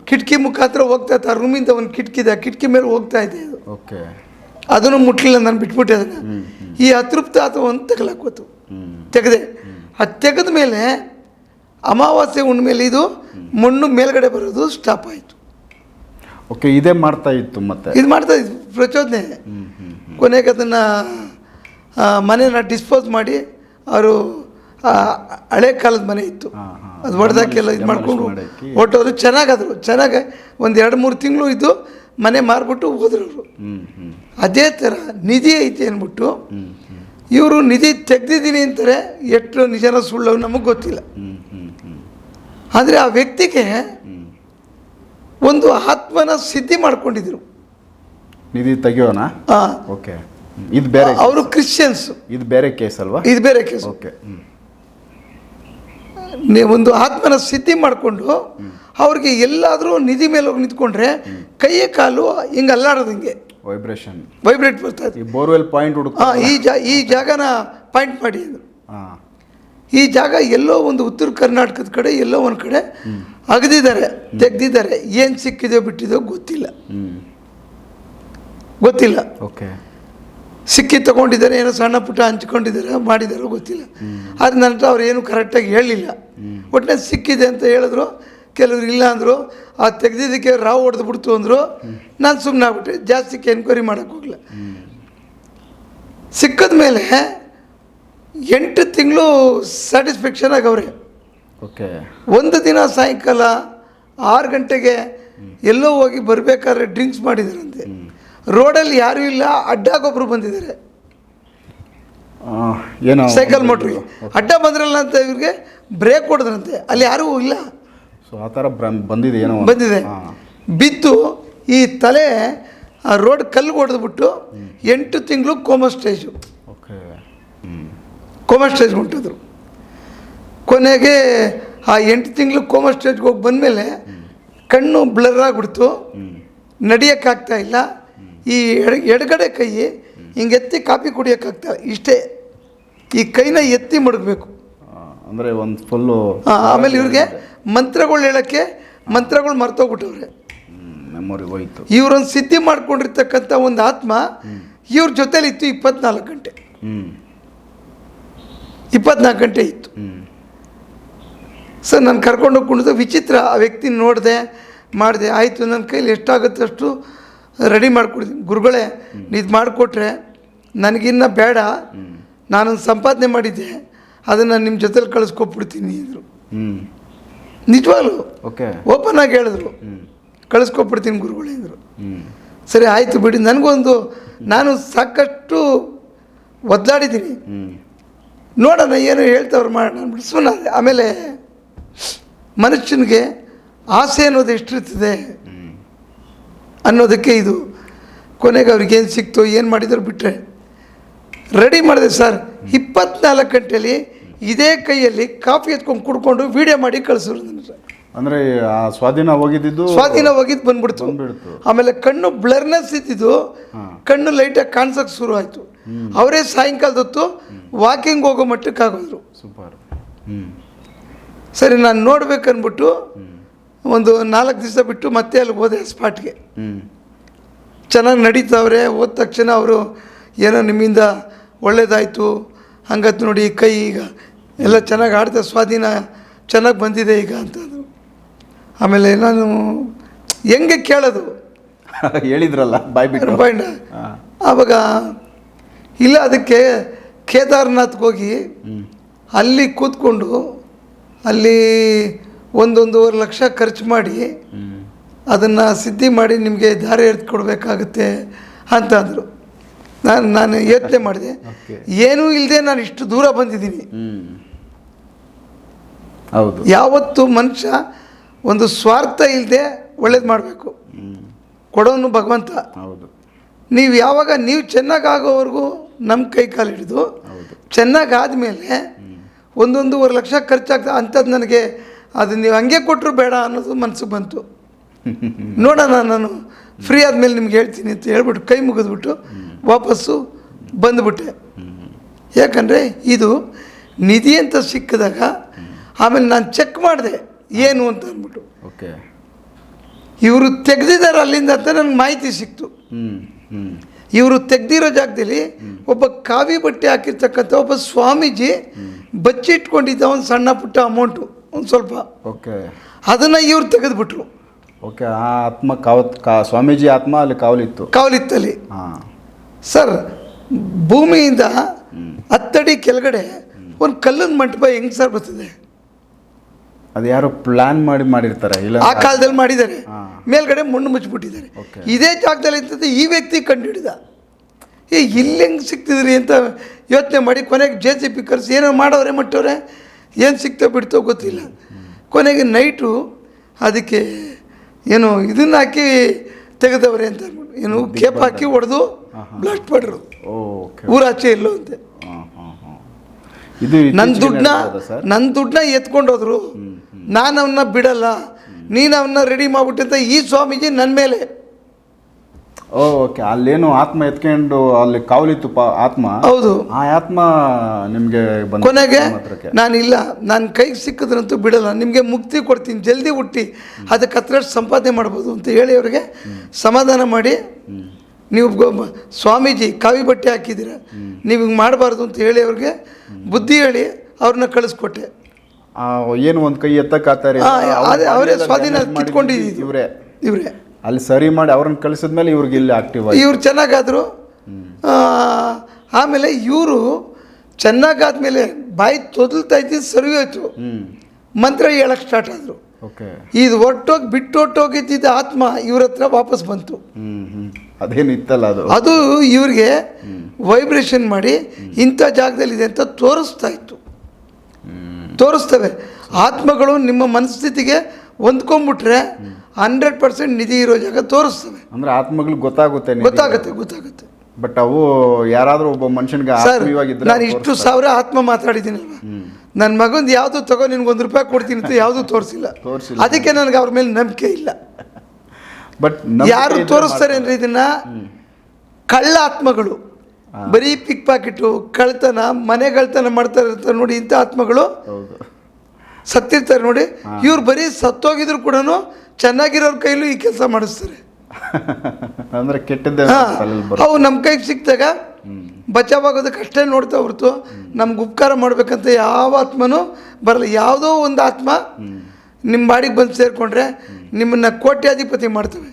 ಕಿಟಕಿ ಮುಖಾಂತರ ಹೋಗ್ತಾ ಇತ್ತು ಆ ರೂಮಿಂದ ಒಂದು ಕಿಟಕಿ ಇದೆ ಆ ಕಿಟಕಿ ಮೇಲೆ ಹೋಗ್ತಾ ಇದೆ. ಅದು ಓಕೆ. ಅದನ್ನು ಮುಟ್ಲಿಲ್ಲ ನಾನು ಬಿಟ್ಬಿಟ್ಟೆ ಅದನ್ನು. ಈ ಅತೃಪ್ತ ಆತ್ಮವನ್ನು ತೆಗಲಾಕೋತು ಹ್ಮ್. ತೆಗೆದೆ. ಅದು ತೆಗೆದ ಮೇಲೆ ಅಮಾವಾಸ್ಯೆ ಮೇಲೆ ಇದು ಮಣ್ಣು ಮೇಲ್ಗಡೆ ಬರೋದು ಸ್ಟಾಪ್ ಆಯಿತು. ಓಕೆ ಇದೇ ಮಾಡ್ತಾ ಇತ್ತು ಮತ್ತೆ? ಇದು ಮಾಡ್ತಾ ಇದ್ವಿ ಪ್ರಚೋದನೆ. ಕೊನೆಗೆ ಅದನ್ನು ಮನೇನ ಡಿಸ್ಪೋಸ್ ಮಾಡಿ ಅವರು ಹಳೆ ಕಾಲದ ಮನೆ ಇತ್ತು. ಅದು ಹೊಡೆದಾಕೆಲ್ಲ ಇದು ಮಾಡಿಕೊಂಡು ಹೊಟ್ಟೋರು ಚೆನ್ನಾಗಾದ್ರು ಚೆನ್ನಾಗಿ ಒಂದು ಎರಡು ಮೂರು ತಿಂಗಳು ಇದ್ದು ಮನೆ ಮಾರ್ಬಿಟ್ಟು ಹೋದ್ರು ಅವರು ಅದೇ ಥರ ನಿಧಿ ಐತೆ ಅಂದ್ಬಿಟ್ಟು ಇವರು ನಿಧಿ ತೆಗ್ದಿದ್ದೀನಿ ಅಂತಾರೆ ಎಷ್ಟು ನಿಜನ ಸುಳ್ಳು ನಮಗೆ ಗೊತ್ತಿಲ್ಲ. ಆದರೆ ಆ ವ್ಯಕ್ತಿಗೆ ಒಂದು ಆತ್ಮನ ಸಿದ್ಧಿ ಮಾಡ್ಕೊಂಡಿದ್ರು. ನಿಧಿ ತೆಗಿಯೋಣ ಓಕೆ. ಇದು ಬೇರೆ ಅವರು ಕ್ರಿಶ್ಚಿಯನ್ಸ್ ಇದು ಬೇರೆ ಕೇಸ್ ಅಲ್ವಾ? ಇದು ಬೇರೆ ಕೇಸ್ ಓಕೆ ಒಂದು ಆತ್ಮನ ಸಿದ್ಧಿ ಮಾಡಿಕೊಂಡು ಅವ್ರಿಗೆ ಎಲ್ಲಾದರೂ ನಿಧಿ ಮೇಲೆ ಹೋಗಿ ನಿಂತ್ಕೊಂಡ್ರೆ ಕೈಯ ಕಾಲು ಹಿಂಗೆ ಅಲ್ಲಾಡೋದು ಹಿಂಗೆ. ವೈಬ್ರೇಷನ್ ವೈಬ್ರೇಟ್ ಬರ್ತಾ ಇದೆ ಈ ಬೋರ್ವೆಲ್ ಪಾಯಿಂಟ್ ಹುಡುಕ ಈ ಜಾ ಈ ಜಾಗನ ಪಾಯಿಂಟ್ ಮಾಡಿ ಅಂದರು. ಹಾ ಈ ಜಾಗ ಎಲ್ಲೋ ಒಂದು ಉತ್ತರ ಕರ್ನಾಟಕದ ಕಡೆ ಎಲ್ಲೋ ಒಂದು ಕಡೆ ಅಗದಿದ್ದಾರೆ ತೆಗ್ದಿದ್ದಾರೆ. ಏನು ಸಿಕ್ಕಿದೆಯೋ ಬಿಟ್ಟಿದೆಯೋ ಗೊತ್ತಿಲ್ಲ. ಗೊತ್ತಿಲ್ಲ. ಓಕೆ. ಸಿಕ್ಕಿ ತಗೊಂಡಿದ್ದಾರೆ ಏನೋ ಸಣ್ಣ ಪುಟ್ಟ ಹಂಚ್ಕೊಂಡಿದ್ದಾರೆ ಮಾಡಿದಾರೋ ಗೊತ್ತಿಲ್ಲ. ಆದ ನಂತರ ಅವ್ರು ಏನು ಕರೆಕ್ಟಾಗಿ ಹೇಳಲಿಲ್ಲ ಒಟ್ಟಿನ ಸಿಕ್ಕಿದೆ ಅಂತ ಹೇಳಿದ್ರು ಕೆಲವ್ರು ಇಲ್ಲ ಅಂದರು ಆ ತೆಗ್ದಿದ್ದಕ್ಕೆ ರಾವ್ ಹೊಡೆದು ಬಿಡ್ತು ಅಂದರು ನಾನು ಸುಮ್ಮನೆ ಆಗ್ಬಿಟ್ಟೆ. ಜಾಸ್ತಿ ಎನ್ಕ್ವೈರಿ ಮಾಡೋಕ್ಕೆ ಹೋಗಲ್ಲ ಸಿಕ್ಕದ ಮೇಲೆ ಎಂಟು ತಿಂಗಳು ಸ್ಯಾಟಿಸ್ಫ್ಯಾಕ್ಷನ್ ಆಗವ್ರೆ ಓಕೆ ಒಂದು ದಿನ ಸಾಯಂಕಾಲ ಆರು ಗಂಟೆಗೆ ಎಲ್ಲೋ ಹೋಗಿ ಬರಬೇಕಾದ್ರೆ ಡ್ರಿಂಕ್ಸ್ ಮಾಡಿದಾರಂತೆ. ರೋಡಲ್ಲಿ ಯಾರೂ ಇಲ್ಲ ಅಡ್ಡಾಗೊಬ್ಬರು ಬಂದಿದ್ದಾರೆ. ಏನೋ ಸೈಕಲ್ ಮೋಟ್ರಿಗೆ ಅಡ್ಡ ಬಂದ್ರಲ್ಲ ಅಂತ ಇವ್ರಿಗೆ ಬ್ರೇಕ್ ಹೊಡೆದ್ರಂತೆ. ಅಲ್ಲಿ ಯಾರೂ ಇಲ್ಲ. ಸೊ ಆ ಥರ ಬಂದಿದೆ ಏನೋ ಬಂದಿದೆ. ಬಿದ್ದು ಈ ತಲೆ ಆ ರೋಡ್ ಕಲ್ಲು ಹೊಡೆದ್ಬಿಟ್ಟು ಎಂಟು ತಿಂಗಳು ಕೋಮ ಸ್ಟೇಜು ಕೋಮಾ ಸ್ಟೇಜ್ಗೆ ಹೊಂಟಿದ್ರು ಕೊನೆಗೆ ಆ ಎಂಟು ತಿಂಗಳು ಕೋಮಾ ಸ್ಟೇಜ್ಗೆ ಹೋಗಿ ಬಂದಮೇಲೆ ಕಣ್ಣು ಬ್ಲರ್ ಆಗಿಬಿಡ್ತು. ನಡೆಯೋಕ್ಕಾಗ್ತಾ ಇಲ್ಲ. ಈ ಎಡ ಎಡಗಡೆ ಕೈ ಹಿಂಗೆ ಎತ್ತಿ ಕಾಫಿ ಕುಡಿಯೋಕ್ಕಾಗ್ತಾ. ಇಷ್ಟೇ. ಈ ಕೈನ ಎತ್ತಿ ಮಡಗಬೇಕು. ಅಂದರೆ ಒಂದು ಫುಲ್ಲು ಆಮೇಲೆ ಇವ್ರಿಗೆ ಮಂತ್ರಗಳು ಹೇಳೋಕ್ಕೆ ಮಂತ್ರಗಳು ಮರ್ತೋಗ್ಬಿಟ್ಟವ್ರೆ. ಮೆಮೊರಿ ಹೋಯ್ತು. ಇವ್ರೊಂದು ಸಿದ್ಧಿ ಮಾಡ್ಕೊಂಡಿರ್ತಕ್ಕಂಥ ಒಂದು ಆತ್ಮ ಇವ್ರ ಜೊತೇಲಿ ಇತ್ತು ಇಪ್ಪತ್ನಾಲ್ಕು ಗಂಟೆ. ಹ್ಞೂ ಇಪ್ಪತ್ನಾಲ್ಕು ಗಂಟೆ ಇತ್ತು. ಸರ್ ನಾನು ಕರ್ಕೊಂಡು ಕುಣಿದು ವಿಚಿತ್ರ ಆ ವ್ಯಕ್ತಿ ನೋಡಿದೆ ಮಾಡಿದೆ. ಆಯಿತು ನನ್ನ ಕೈಲಿ ಎಷ್ಟಾಗುತ್ತೆ ಅಷ್ಟು ರೆಡಿ ಮಾಡಿಕೊಡ್ತೀನಿ. ಗುರುಗಳೇ ಇದು ಮಾಡಿಕೊಟ್ರೆ ನನಗಿನ್ನ ಬೇಡ. ನಾನು ಸಂಪಾದನೆ ಮಾಡಿದ್ದೆ. ಅದನ್ನು ನಿಮ್ಮ ಜೊತೆಲಿ ಕಳಿಸ್ಕೊಟ್ಬಿಡ್ತೀನಿ ಅಂದರು. ಹ್ಞೂ ನಿಜವಾಗ್ಲು. ಓಕೆ. ಓಪನ್ ಆಗಿ ಹೇಳಿದ್ರು. ಕಳಿಸ್ಕೊಟ್ಬಿಡ್ತೀನಿ ಗುರುಗಳೇ ಅಂದರು. ಸರಿ ಆಯಿತು ಬಿಡಿ. ನನಗೊಂದು ನಾನು ಸಾಕಷ್ಟು ಒದ್ದಾಡಿದ್ದೀನಿ. ನೋಡೋಣ ಏನು ಹೇಳ್ತವ್ರು ಮಾಡೋಣ ಅಂದ್ಬಿಟ್ಟು ಸುಮ್ಮನೆ ಆಮೇಲೆ ಮನುಷ್ಯನಿಗೆ ಆಸೆ ಅನ್ನೋದು ಎಷ್ಟಿರ್ತದೆ? ಅನ್ನೋದಕ್ಕೆ ಇದು. ಕೊನೆಗೆ ಅವ್ರಿಗೇನು ಸಿಕ್ತು ಏನು ಮಾಡಿದ್ರು ಬಿಟ್ಟರೆ ರೆಡಿ ಮಾಡಿದೆ ಸರ್. ಇಪ್ಪತ್ನಾಲ್ಕು ಗಂಟೆಯಲ್ಲಿ ಇದೇ ಕೈಯಲ್ಲಿ ಕಾಫಿ ಎತ್ಕೊಂಡು ಕುಡ್ಕೊಂಡು ವೀಡಿಯೋ ಮಾಡಿ ಕಳಿಸಿದ್ರು ನನಗೆ ಅಂದರೆ ಆ ಸ್ವಾಧೀನ ಹೋಗಿದ್ದು ಸ್ವಾಧೀನ ಹೋಗಿದ್ದು ಬಂದ್ಬಿಡ್ತು. ಆಮೇಲೆ ಕಣ್ಣು ಬ್ಲರ್ನೆಸ್ ಇದ್ದಿದ್ದು ಕಣ್ಣು ಲೈಟಾಗಿ ಕಾಣಿಸೋಕೆ ಶುರು ಆಯಿತು. ಅವರೇ ಸಾಯಂಕಾಲದ ಹೊತ್ತು ವಾಕಿಂಗ್ ಹೋಗೋ ಮಟ್ಟಕ್ಕೆ ಆಗೋದ್ರು. ಸೂಪರ್ ಹ್ಞೂ ಸರಿ ನಾನು ನೋಡ್ಬೇಕನ್ಬಿಟ್ಟು ಒಂದು ನಾಲ್ಕು ದಿವಸ ಬಿಟ್ಟು ಮತ್ತೆ ಅಲ್ಲಿ ಹೋದೆ ಸ್ಪಾಟ್ಗೆ ಹ್ಞೂ ಚೆನ್ನಾಗಿ ನಡೀತಾವ್ರೆ ಹೋದ ತಕ್ಷಣ ಅವರು ಏನೋ ನಿಮ್ಮಿಂದ ಒಳ್ಳೇದಾಯಿತು ಹಂಗತ್ತು ನೋಡಿ ಕೈ ಈಗ ಎಲ್ಲ ಚೆನ್ನಾಗಿ ಆಡ್ತಾ ಸ್ವಾಧೀನ ಚೆನ್ನಾಗಿ ಬಂದಿದೆ ಈಗ ಅಂತಂದರು ಆಮೇಲೆ ನಾನು ಹೆಂಗೆ ಕೇಳೋದು? ಹೇಳಿದ್ರಲ್ಲ ಬಾಯ್ ಬಿಟ್ಟು. ಆವಾಗ ಇಲ್ಲ ಅದಕ್ಕೆ ಕೇದಾರ್ನಾಥ್ಗೆ ಹೋಗಿ ಅಲ್ಲಿ ಕೂತ್ಕೊಂಡು ಅಲ್ಲಿ ಒಂದೊಂದೂವರೆ ಲಕ್ಷ ಖರ್ಚು ಮಾಡಿ ಅದನ್ನು ಸಿದ್ಧಿ ಮಾಡಿ ನಿಮಗೆ ದಾರಿ ಎರ್ದು ಕೊಡಬೇಕಾಗುತ್ತೆ ಅಂತ ಅಂದರು. ನಾನು ನಾನು ಯೋಚನೆ ಮಾಡಿದೆ. ಏನೂ ಇಲ್ಲದೆ ನಾನು ಇಷ್ಟು ದೂರ ಬಂದಿದ್ದೀನಿ. ಹೌದು. ಯಾವತ್ತು ಮನುಷ್ಯ ಒಂದು ಸ್ವಾರ್ಥ ಇಲ್ಲದೆ ಒಳ್ಳೇದು ಮಾಡಬೇಕು. ಕೊಡೋನು ಭಗವಂತ. ಹೌದು. ನೀವು ಯಾವಾಗ ನೀವು ಚೆನ್ನಾಗಾಗೋವರೆಗೂ ನಮ್ಮ ಕೈ ಕಾಲು ಹಿಡಿದು ಚೆನ್ನಾಗಿ ಆದಮೇಲೆ ಒಂದೊಂದೂವರೆ ಲಕ್ಷ ಖರ್ಚಾಗ್ತದೆ ಅಂಥದ್ದು ನನಗೆ ಅದು ನೀವು ಹಂಗೆ ಕೊಟ್ಟರು ಬೇಡ ಅನ್ನೋದು ಮನಸ್ಸು ಬಂತು. ನೋಡೋಣ ನಾನು ಫ್ರೀ ಆದಮೇಲೆ ನಿಮ್ಗೆ ಹೇಳ್ತೀನಿ ಅಂತ ಹೇಳ್ಬಿಟ್ಟು ಕೈ ಮುಗಿದ್ಬಿಟ್ಟು ವಾಪಸ್ಸು ಬಂದುಬಿಟ್ಟೆ. ಯಾಕಂದರೆ ಇದು ನಿಧಿ ಅಂತ ಸಿಕ್ಕಿದಾಗ ಆಮೇಲೆ ನಾನು ಚೆಕ್ ಮಾಡಿದೆ ಏನು ಅಂತ ಅಂದ್ಬಿಟ್ಟು. ಓಕೆ. ಇವರು ತೆಗೆದಿದ್ದಾರೆ ಅಲ್ಲಿಂದ ಅಂತ ನನಗೆ ಮಾಹಿತಿ ಸಿಕ್ತು. ಇವರು ತೆಗ್ದಿರೋ ಜಾಗದಲ್ಲಿ ಒಬ್ಬ ಕಾವಿ ಬಟ್ಟೆ ಹಾಕಿರ್ತಕ್ಕಂಥ ಒಬ್ಬ ಸ್ವಾಮೀಜಿ ಬಚ್ಚಿಟ್ಕೊಂಡಿದ್ದ ಒಂದು ಸಣ್ಣ ಪುಟ್ಟ ಅಮೌಂಟು ಒಂದು ಸ್ವಲ್ಪ. ಓಕೆ. ಅದನ್ನು ಇವ್ರು ತೆಗೆದುಬಿಟ್ರು. ಓಕೆ ಆ ಆತ್ಮ ಕಾವತ್ ಕಾ ಸ್ವಾಮೀಜಿ ಆತ್ಮ ಅಲ್ಲಿ ಕಾವಲಿತ್ತು. ಕಾವಲಿತ್ತಲ್ಲಿ. ಹಾಂ. ಸರ್ ಭೂಮಿಯಿಂದ ಹತ್ತಡಿ ಕೆಳಗಡೆ ಒಂದು ಕಲ್ಲಿನ ಮಂಟಪ ಹೆಂಗೆ ಸರ್ ಬರ್ತದೆ? ಅದು ಯಾರೋ ಪ್ಲಾನ್ ಮಾಡಿ ಮಾಡಿರ್ತಾರೆ ಇಲ್ಲ ಆ ಕಾಲದಲ್ಲಿ ಮಾಡಿದ್ದಾರೆ. ಮೇಲ್ಗಡೆ ಮಣ್ಣು ಮುಚ್ಚಿಬಿಟ್ಟಿದ್ದಾರೆ. ಇದೇ ಜಾಗದಲ್ಲಿ ಇರ್ತದೆ ಈ ವ್ಯಕ್ತಿ ಕಂಡುಹಿಡಿದ. ಏ ಇಲ್ಲಿ ಹೆಂಗೆ ಸಿಗ್ತಿದ್ರಿ ಅಂತ ಯೋಚನೆ ಮಾಡಿ ಕೊನೆಗೆ ಜೆ ಸಿ ಪಿ ಕರೆಸಿ ಏನೋ ಮಾಡೋರೆ ಮಟ್ಟವ್ರೆ ಏನು ಸಿಗ್ತೋ ಬಿಡ್ತೋ ಗೊತ್ತಿಲ್ಲ. ಕೊನೆಗೆ ನೈಟು ಅದಕ್ಕೆ ಏನು ಇದನ್ನ ಹಾಕಿ ತೆಗೆದವ್ರೆ ಅಂತ ಏನು ಕೇಪ್ ಹಾಕಿ ಹೊಡೆದು ಬ್ಲಾಸ್ಟ್ ಪಡ್ರು ಓಕೆ ಊರಾಚೆ ಇಲ್ಲೋ ಅಂತೆ. ನನ್ನ ದುಡ್ಡನ್ನ ನನ್ನ ದುಡ್ಡನ್ನ ಎತ್ಕೊಂಡೋದ್ರು. ನಾನು ಅವನ್ನ ಬಿಡಲ್ಲ. ನೀನು ಅವನ್ನ ರೆಡಿ ಮಾಡಿಬಿಟ್ಟಂತ ಈ ಸ್ವಾಮೀಜಿ ನನ್ನ ಮೇಲೆ. ಓಕೆ. ಅಲ್ಲೇನು ಆತ್ಮ ಎತ್ಕೊಂಡು ಅಲ್ಲಿ ಕಾವಲಿತ್ತು ಆತ್ಮ? ಹೌದು. ಆ ಆತ್ಮ ನಿಮಗೆ ಕೊನೆಗೆ ನಾನು ಇಲ್ಲ ನಾನು ಕೈಗೆ ಸಿಕ್ಕಿದ್ರಂತೂ ಬಿಡಲ್ಲ. ನಿಮಗೆ ಮುಕ್ತಿ ಕೊಡ್ತೀನಿ. ಜಲ್ದಿ ಹುಟ್ಟಿ. ಅದಕ್ಕೆ ಹತ್ರ ಸಂಪಾದನೆ ಮಾಡ್ಬೋದು ಅಂತ ಹೇಳಿ ಅವ್ರಿಗೆ ಸಮಾಧಾನ ಮಾಡಿ. ನೀವು ಸ್ವಾಮೀಜಿ ಕಾವಿ ಬಟ್ಟೆ ಹಾಕಿದ್ದೀರ ನೀವು ಹಿಂಗೆ ಮಾಡಬಾರ್ದು ಅಂತ ಹೇಳಿ ಅವ್ರಿಗೆ ಬುದ್ಧಿ ಹೇಳಿ ಅವ್ರನ್ನ ಕಳಿಸ್ಕೊಟ್ಟೆ. ಏನು ಒಂದು ಕೈ ಎತ್ತಕ್ಕಾತಾರೆ ಅವರೇ ಸ್ವಾಧೀನ ಕಿತ್ಕೊಂಡಿದ್ದು ಇವರೇ. ಇವರೇ. ಅಲ್ಲಿ ಸರಿ ಮಾಡಿ ಅವ್ರನ್ನ ಕಳಿಸಿದ್ಮೇಲೆ ಇವ್ರಿಗೆ ಇಲ್ಲಿ ಆಕ್ಟಿವ್ ಇವ್ರು ಚೆನ್ನಾಗಾದರು. ಆಮೇಲೆ ಇವರು ಚೆನ್ನಾಗಾದ್ಮೇಲೆ ಬಾಯಿ ತೊದಲ್ತಾ ಇದ್ದಿದ್ದು ಸರಿ ಹೋಯ್ತು. ಮಂತ್ರ ಹೇಳಕ್ಕೆ ಸ್ಟಾರ್ಟ್ ಆದರು. ಓಕೆ ಇದು ಒಟ್ಟೋಗಿ ಬಿಟ್ಟು ಹೊರ್ಟೋಗಿದ್ದಿದ್ದ ಆತ್ಮ ಇವ್ರ ಹತ್ರ ವಾಪಸ್ ಬಂತು. ಅದೇನು ಇತ್ತಲ್ಲ ಅದು? ಅದು ಇವ್ರಿಗೆ ವೈಬ್ರೇಷನ್ ಮಾಡಿ ಇಂಥ ಜಾಗದಲ್ಲಿದೆ ಅಂತ ತೋರಿಸ್ತಾ ಇತ್ತು. ತೋರಿಸ್ತವೆ. ಆತ್ಮಗಳು ನಿಮ್ಮ ಮನಸ್ಥಿತಿಗೆ ಹೊಂದ್ಕೊಂಡ್ಬಿಟ್ರೆ ಹಂಡ್ರೆಡ್ ಪರ್ಸೆಂಟ್ ನಿಧಿ ಇರೋ ಜಾಗ ತೋರಿಸ್ತವೆ. ಅಂದ್ರೆ ಆತ್ಮಗಳು ಗೊತ್ತಾಗುತ್ತೆ ಗೊತ್ತಾಗುತ್ತೆ ಗೊತ್ತಾಗುತ್ತೆ. ಬಟ್ ಅವು ಯಾರಾದರೂ ಒಬ್ಬ ಮನುಷ್ಯನಿಗೆ ನಾನು ಇಷ್ಟು ಸಾವಿರ ಆತ್ಮ ಮಾತಾಡಿದ್ದೀನಲ್ವ? ನನ್ನ ಮಗಂದು ಯಾವುದು ತಗೋ ನಿನ್ಗೆ ಒಂದು ರೂಪಾಯಿ ಕೊಡ್ತೀನಿ ಅಂತ ಯಾವುದು ತೋರಿಸಿಲ್ಲ. ತೋರಿಸಿಲ್ಲ. ಅದಕ್ಕೆ ನನಗೆ ಅವ್ರ ಮೇಲೆ ನಂಬಿಕೆ ಇಲ್ಲ. ಬಟ್ ಯಾರು ತೋರಿಸ್ತಾರೆ ಅಂದ್ರೆ ಇದನ್ನ ಕಳ್ಳ ಆತ್ಮಗಳು ಬರೀ ಪಿಕ್ ಪಾಕೆಟು ಕಳ್ತನ ಮನೆ ಕಳ್ತನ ಮಾಡ್ತಾರೆ ಅಂತ ನೋಡಿ ಇಂಥ ಆತ್ಮಗಳು ಸತ್ತಿರ್ತಾರೆ ನೋಡಿ. ಇವ್ರು ಬರೀ ಸತ್ತೋಗಿದ್ರು ಕೂಡ ಚೆನ್ನಾಗಿರೋರ್ ಕೈಲೂ ಈ ಕೆಲಸ ಮಾಡಿಸ್ತಾರೆ. ಅಂದ್ರೆ ಕೆಟ್ಟದ್ದೇ ಹಾ, ಅವು ನಮ್ಮ ಕೈಗೆ ಸಿಕ್ತಾಗ ಬಚಾವಾಗೋದಕ್ಕೆ ಅಷ್ಟೇ ನೋಡ್ತಾ ಹೊರ್ತು ನಮ್ಗೆ ಉಪಕಾರ ಮಾಡ್ಬೇಕಂತ ಯಾವ ಆತ್ಮನೂ ಬರಲ್ಲ. ಯಾವುದೋ ಒಂದು ಆತ್ಮ ನಿಮ್ಮ ಬಾಡಿಗೆ ಬಂದು ಸೇರಿಕೊಂಡ್ರೆ ನಿಮ್ಮನ್ನ ಕೋಟ್ಯಾಧಿಪತಿ ಮಾಡ್ತವೆ.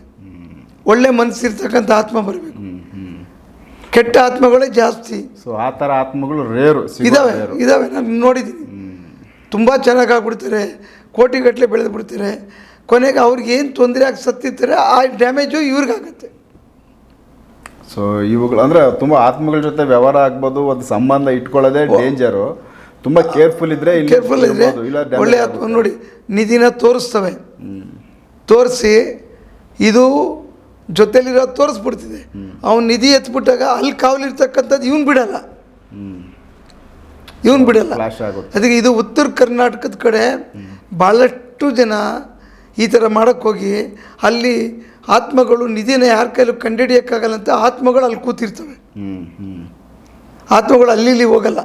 ಒಳ್ಳೆ ಮನಸ್ಸಿರ್ತಕ್ಕಂಥ ಆತ್ಮ ಬರಬೇಕು. ಕೆಟ್ಟ ಆತ್ಮಗಳೇ ಜಾಸ್ತಿ. ಸೊ ಆ ಥರ ಆತ್ಮಗಳು ರೇರು ಇದಾವೆ ಇದಾವೆ ನಾನು ನೋಡಿದ್ದೀನಿ ತುಂಬ ಚೆನ್ನಾಗಿ ಆಗ್ಬಿಡ್ತಾರೆ ಕೋಟಿಗಟ್ಟಲೆ ಬೆಳೆದು ಬಿಡ್ತಾರೆ ಕೊನೆಗೆ ಅವ್ರಿಗೆ ಏನು ತೊಂದರೆ ಆಗಿ ಸತ್ತಿರ್ತಾರೆ ಆ ಡ್ಯಾಮೇಜು ಇವ್ರಿಗಾಗತ್ತೆ ಸೊ ಇವುಗಳು ಅಂದರೆ ತುಂಬ ಆತ್ಮಗಳ ಜೊತೆ ವ್ಯವಹಾರ ಆಗ್ಬೋದು ಒಂದು ಸಂಬಂಧ ಇಟ್ಕೊಳ್ಳೋದೇ ಡೇಂಜರು ತುಂಬಾ ಕೇರ್ಫುಲ್ ಇದ್ರೆ ಕೇರ್ಫುಲ್ ಇದ್ರೆ ಇರ್ಬೋದು, ಇಲ್ಲ ಒಳ್ಳೆ ಆಗುತ್ತೆ. ಆತ್ಮ ನೋಡಿ ನಿಧಿನ ತೋರಿಸ್ತವೆ. ತೋರಿಸಿ ಇದು ಜೊತೆಲಿರೋ ತೋರಿಸ್ಬಿಡ್ತಿದೆ. ಅವ್ನು ನಿಧಿ ಎತ್ಬಿಟ್ಟಾಗ ಅಲ್ಲಿ ಕಾವಲಿರ್ತಕ್ಕಂಥದ್ದು ಇವನ್ ಬಿಡಲ್ಲ. ಇವನ್ ಬಿಡಲ್ಲ. ಅದಕ್ಕೆ ಇದು ಉತ್ತರ ಕರ್ನಾಟಕದ ಕಡೆ ಭಾಳಷ್ಟು ಜನ ಈ ಥರ ಮಾಡೋಕ್ಕೆ ಹೋಗಿ ಅಲ್ಲಿ ಆತ್ಮಗಳು ನಿಧಿನ ಯಾರ ಕೈಲೂ ಕಂಡುಹಿಡಿಯೋಕ್ಕಾಗಲ್ಲ ಅಂತ ಆತ್ಮಗಳು ಅಲ್ಲಿ ಕೂತಿರ್ತವೆ. ಆತ್ಮಗಳು ಅಲ್ಲಿ ಇಲ್ಲಿ ಹೋಗಲ್ಲ.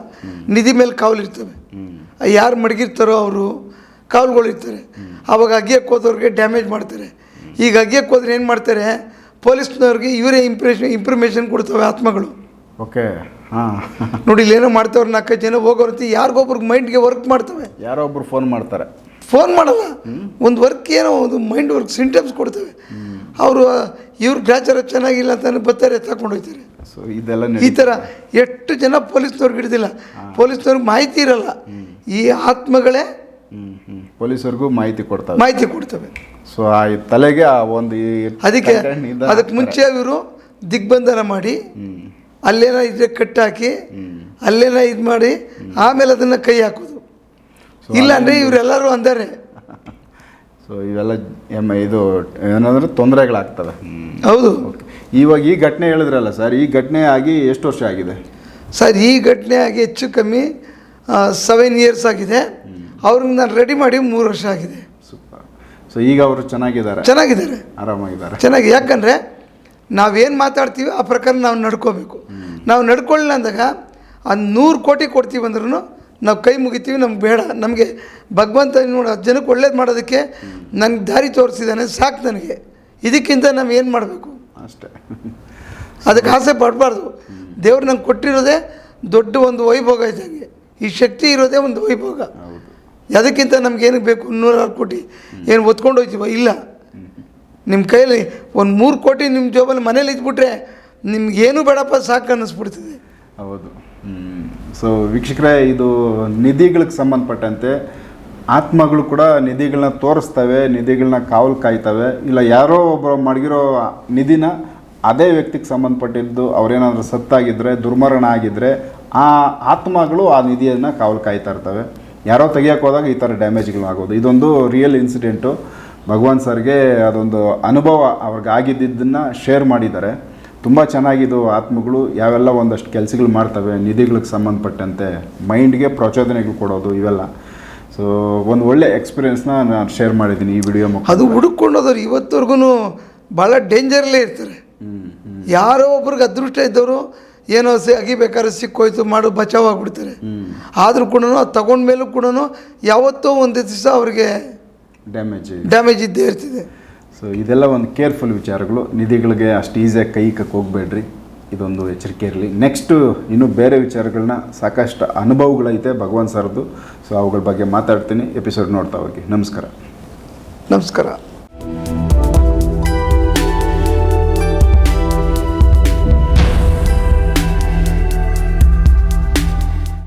ನಿಧಿ ಮೇಲೆ ಕಾವಲಿರ್ತವೆ ಯಾರು ಮಡಗಿರ್ತಾರೋ ಅವರು ಕಾವಲುಗಳಿರ್ತಾರೆ ಆವಾಗ ಅಗ್ಗಿಯಕ್ಕೆ ಹೋದವ್ರಿಗೆ ಡ್ಯಾಮೇಜ್ ಮಾಡ್ತಾರೆ. ಈಗ ಅಗ್ಗಿಯಕ್ಕೆ ಹೋದ್ರೆ ಏನು ಮಾಡ್ತಾರೆ? ಪೊಲೀಸ್ನವ್ರಿಗೆ ಇವರೇ ಇಂಪ್ರೇಷನ್ ಇಂಪ್ರಮೇಷನ್ ಕೊಡ್ತವೆ ಆತ್ಮಗಳು. ಓಕೆ. ಹಾಂ. ನೋಡಿ ಇಲ್ಲೇನೋ ಮಾಡ್ತವ್ರು ನಾಲ್ಕೈದು ಜನ ಹೋಗೋರ್ತಿ ಯಾರಿಗೊಬ್ರಿಗೆ ಮೈಂಡ್ಗೆ ವರ್ಕ್ ಮಾಡ್ತವೆ. ಯಾರೋ ಒಬ್ರು ಫೋನ್ ಮಾಡ್ತಾರೆ. ಫೋನ್ ಮಾಡಲ್ಲ. ಒಂದು ವರ್ಕ್ ಏನೋ ಒಂದು ಮೈಂಡ್ ವರ್ಕ್ ಸಿಂಟಮ್ಸ್ ಕೊಡ್ತವೆ. ಅವರು ಇವ್ರ ಗ್ರಾಚಾರ ಚೆನ್ನಾಗಿಲ್ಲ ಅಂತ ಬರ್ತಾರೆ ತಗೊಂಡು ಹೋಗ್ತಾರೆ. ಸೊ ಇದೆಲ್ಲ ಈ ಥರ ಎಷ್ಟು ಜನ ಪೊಲೀಸ್ನವ್ರಿಗೆ ಹಿಡಿದಿಲ್ಲ. ಪೊಲೀಸ್ನವ್ರಿಗೆ ಮಾಹಿತಿ ಇರಲ್ಲ. ಈ ಆತ್ಮಗಳೇ ಪೊಲೀಸರಿಗೂ ಮಾಹಿತಿ ಕೊಡ್ತಾರೆ. ಮಾಹಿತಿ ಕೊಡ್ತವೆ. ಸೊ ಆ ತಲೆಗೆ ಆ ಒಂದು ಅದಕ್ಕೆ ಅದಕ್ಕೆ ಮುಂಚೆ ಇವರು ದಿಗ್ಬಂಧನ ಮಾಡಿ ಅಲ್ಲೇನ ಇದ್ರೆ ಕಟ್ಟಾಕಿ ಅಲ್ಲೇನ ಇದು ಮಾಡಿ ಆಮೇಲೆ ಅದನ್ನು ಕೈ ಹಾಕೋದು. ಇಲ್ಲ ಅಂದರೆ ಇವರೆಲ್ಲರೂ ಅಂದರೆ ಸೊ ಇವೆಲ್ಲ ಇದು ಏನಂದ್ರೆ ತೊಂದರೆಗಳಾಗ್ತವೆ. ಹೌದು. ಇವಾಗ ಈ ಘಟನೆ ಹೇಳಿದ್ರಲ್ಲ ಸರ್ ಈ ಘಟನೆ ಆಗಿ ಎಷ್ಟು ವರ್ಷ ಆಗಿದೆ? ಸರ್ ಈ ಘಟನೆ ಆಗಿ ಹೆಚ್ಚು ಕಮ್ಮಿ ಸೆವೆನ್ ಇಯರ್ಸ್ ಆಗಿದೆ. ಅವ್ರನ್ನ ನಾನು ರೆಡಿ ಮಾಡಿ ಮೂರು ವರ್ಷ ಆಗಿದೆ. ಸೂಪರ್. ಸೊ ಈಗ ಅವರು ಚೆನ್ನಾಗಿದ್ದಾರೆ? ಚೆನ್ನಾಗಿದ್ದಾರೆ. ಆರಾಮಾಗಿದ್ದಾರೆ? ಚೆನ್ನಾಗಿ ಯಾಕಂದರೆ ನಾವೇನು ಮಾತಾಡ್ತೀವಿ ಆ ಪ್ರಕಾರ ನಾವು ನಡ್ಕೋಬೇಕು. ನಾವು ನಡ್ಕೊಳ್ಳಿಲ್ಲ ಅಂದಾಗ ಆ ನೂರು ಕೋಟಿ ಕೊಡ್ತೀವಿ ಅಂದ್ರೂ ನಾವು ಕೈ ಮುಗಿತೀವಿ ನಮ್ಗೆ ಬೇಡ. ನಮಗೆ ಭಗವಂತ ನೋಡ ಜನಕ್ಕೆ ಒಳ್ಳೇದು ಮಾಡೋದಕ್ಕೆ ನನಗೆ ದಾರಿ ತೋರಿಸಿದ್ದಾನೆ ಸಾಕು ನನಗೆ. ಇದಕ್ಕಿಂತ ನಾವು ಏನು ಮಾಡಬೇಕು? ಅಷ್ಟೇ. ಅದಕ್ಕೆ ಆಸೆ ಪಡಬಾರ್ದು. ದೇವ್ರು ನಂಗೆ ಕೊಟ್ಟಿರೋದೇ ದೊಡ್ಡ ಒಂದು ವೈಭೋಗ ಇದ್ದಂಗೆ ಈ ಶಕ್ತಿ ಇರೋದೇ ಒಂದು ವೈಭೋಗ. ಅದಕ್ಕಿಂತ ನಮ್ಗೆ ಏನಕ್ಕೆ ಬೇಕು? ನೂರಾರು ಕೋಟಿ. ಏನು ಒತ್ಕೊಂಡು ಹೋಗ್ತೀವ ಇಲ್ಲ. ನಿಮ್ಮ ಕೈಯಲ್ಲಿ ಒಂದು ಮೂರು ಕೋಟಿ ನಿಮ್ಮ ಜೋಬಲ್ಲಿ ಮನೇಲಿ ಇದ್ಬಿಟ್ರೆ ನಿಮ್ಗೇನು ಬೇಡಪ್ಪ ಸಾಕು ಅನ್ನಿಸ್ಬಿಡ್ತದೆ. ಹೌದು. ಸೊ ವೀಕ್ಷಕರೇ ಇದು ನಿಧಿಗಳಿಗೆ ಸಂಬಂಧಪಟ್ಟಂತೆ ಆತ್ಮಗಳು ಕೂಡ ನಿಧಿಗಳನ್ನ ತೋರಿಸ್ತವೆ ನಿಧಿಗಳನ್ನ ಕಾವಲು ಕಾಯ್ತವೆ. ಇಲ್ಲ, ಯಾರೋ ಒಬ್ಬರು ಮಡಗಿರೋ ನಿಧಿನ ಅದೇ ವ್ಯಕ್ತಿಗೆ ಸಂಬಂಧಪಟ್ಟಿದ್ದು ಅವರೇನಾದರೂ ಸತ್ತಾಗಿದ್ದರೆ ದುರ್ಮರಣ ಆಗಿದ್ದರೆ ಆ ಆತ್ಮಗಳು ಆ ನಿಧಿಯನ್ನು ಕಾವಲು ಕಾಯ್ತಾ ಇರ್ತವೆ. ಯಾರೋ ತೆಗಿಯೋಕೆ ಹೋದಾಗ ಈ ಥರ ಡ್ಯಾಮೇಜ್ಗಳು ಆಗೋದು. ಇದೊಂದು ರಿಯಲ್ ಇನ್ಸಿಡೆಂಟು ಭಗವಾನ್ ಸರ್ಗೆ ಅದೊಂದು ಅನುಭವ ಅವ್ರಿಗೆ ಆಗಿದ್ದನ್ನು ಶೇರ್ ಮಾಡಿದ್ದಾರೆ. ತುಂಬ ಚೆನ್ನಾಗಿದ್ದು ಆತ್ಮಗಳು. ಯಾವೆಲ್ಲ ಒಂದಷ್ಟು ಕೆಲಸಗಳು ಮಾಡ್ತವೆ, ನಿಧಿಗಳಿಗೆ ಸಂಬಂಧಪಟ್ಟಂತೆ ಮೈಂಡ್ಗೆ ಪ್ರಚೋದನೆಗಳು ಕೊಡೋದು ಇವೆಲ್ಲ. ಸೊ ಒಂದು ಒಳ್ಳೆ ಎಕ್ಸ್ಪೀರಿಯೆನ್ಸ್ನ ನಾನು ಶೇರ್ ಮಾಡಿದ್ದೀನಿ ಈ ವಿಡಿಯೋ ಮುಖ ಅದು ಹುಡುಕೊಂಡೋದವ್ರು ಇವತ್ತವರೆಗೂ ಭಾಳ ಡೇಂಜರಲ್ಲೇ ಇರ್ತಾರೆ. ಯಾರೋ ಒಬ್ರಿಗೆ ಅದೃಷ್ಟ ಇದ್ದವರು ಏನೋ ಸಿ ಅಗಿಬೇಕಾದ್ರೆ ಸಿಕ್ಕೋಯ್ತು ಮಾಡು ಬಚಾವ್ ಆಗ್ಬಿಡ್ತಾರೆ ಆದರೂ ಕೂಡ ಅದು ತಗೊಂಡ್ಮೇಲೂ ಕೂಡ ಯಾವತ್ತೋ ಒಂದು ದಿವಸ ಅವ್ರಿಗೆ ಡ್ಯಾಮೇಜ್ ಡ್ಯಾಮೇಜ್ ಇದ್ದೇ ಇರ್ತಿದೆ. ಸೊ ಇದೆಲ್ಲ ಒಂದು ಕೇರ್ಫುಲ್ ವಿಚಾರಗಳು. ನಿಧಿಗಳಿಗೆ ಅಷ್ಟು ಈಸಿಯಾಗಿ ಕೈ ಕಕ್ಕೆ ಹೋಗಬೇಡ್ರಿ. ಇದೊಂದು ಎಚ್ಚರಿಕೆ ಇರಲಿ. ನೆಕ್ಸ್ಟು ಇನ್ನೂ ಬೇರೆ ವಿಚಾರಗಳನ್ನ ಸಾಕಷ್ಟು ಅನುಭವಗಳೈತೆ ಭಗವಾನ್ ಸರ್ದು. ಸೊ ಅವುಗಳ ಬಗ್ಗೆ ಮಾತಾಡ್ತೀನಿ. ಎಪಿಸೋಡ್ ನೋಡ್ತಾ ಹೋಗಿ. ನಮಸ್ಕಾರ. ನಮಸ್ಕಾರ.